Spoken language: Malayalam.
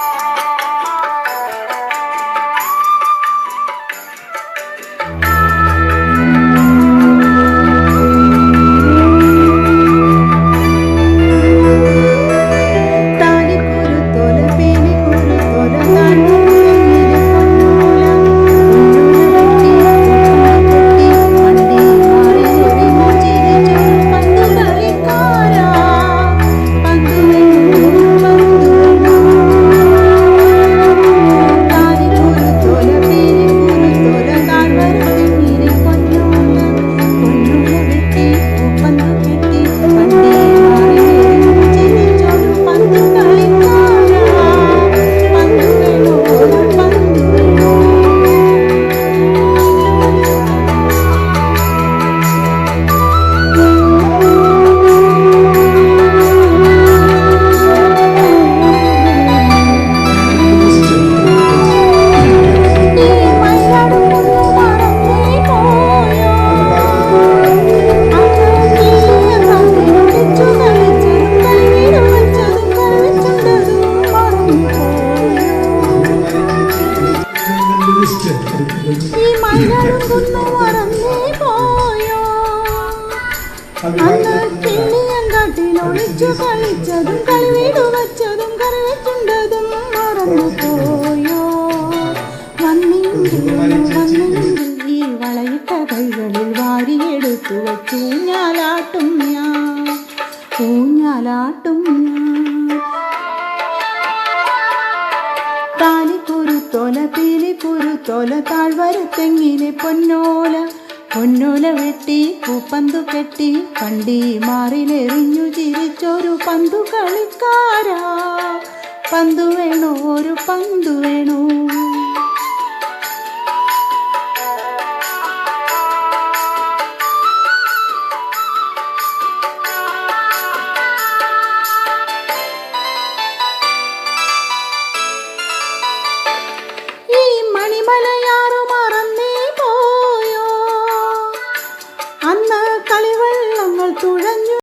Bye. അന്താട്ടിൽ ഒളിച്ചു കളിച്ചതും കളിവീട് വച്ചതും കറിവെച്ചുണ്ടതും മറന്നു പോയോ വന്നിങ്കിൽ കൈകളിൽ വാരിയെടുത്തു വച്ചു ഞാലാട്ടും ഞാൻ ഊഞ്ഞാലാട്ടും താലിക്കുരു തൊല പീലിക്കുരു തൊല താഴ്വരത്തെങ്ങിലെ പൊന്നോല പൊന്നൂല വെട്ടി പൂപ്പന്തു കെട്ടി പണ്ടി മാറിലെറിഞ്ഞു ചിരിച്ചൊരു പന്തു കളിക്കാരാ. പന്തു വേണു ഒരു പന്തു വേണു. ഈ മണിമല